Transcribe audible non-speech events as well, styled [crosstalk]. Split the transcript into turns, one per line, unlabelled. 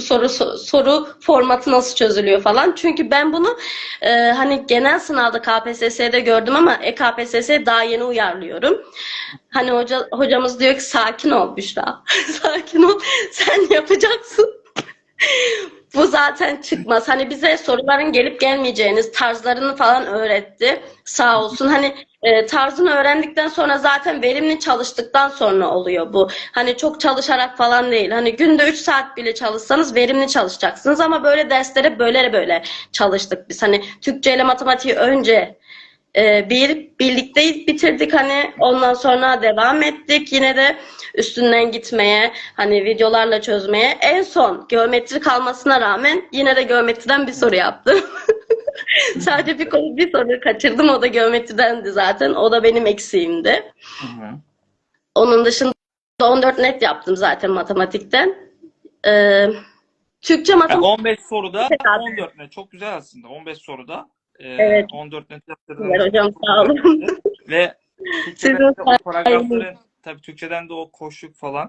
soru so- soru formatı nasıl çözülüyor falan. Çünkü ben bunu e, hani genel sınavda KPSS'de gördüm ama E EKPSS'ye daha yeni uyarlıyorum. Hani hoca hocamız diyor ki sakin ol Büşra. [laughs] sakin ol. Sen yapacaksın. Zaten çıkmaz. Hani bize soruların gelip gelmeyeceğiniz tarzlarını falan öğretti. Sağ olsun. Hani e, tarzını öğrendikten sonra zaten verimli çalıştıktan sonra oluyor bu. Hani çok çalışarak falan değil. Hani günde 3 saat bile çalışsanız verimli çalışacaksınız ama böyle derslere böyle böyle çalıştık biz. Hani Türkçe ile matematiği önce e, bir birlikte bitirdik hani ondan sonra devam ettik yine de üstünden gitmeye hani videolarla çözmeye en son geometri kalmasına rağmen yine de geometriden bir soru yaptım. [laughs] Sadece bir konu bir soru kaçırdım o da geometridendi zaten o da benim eksiğimdi.
Hı hı.
Onun dışında 14 net yaptım zaten matematikten. Ee, Türkçe
Yani
matematik
15 soruda
Evet abi.
14 net. Çok güzel aslında. 15 soruda e,
Evet.
14 net.
Güzel hocam, sağ olun.
Ve Türkçeden de o paragrafları tabii Türkçeden de o koşluk falan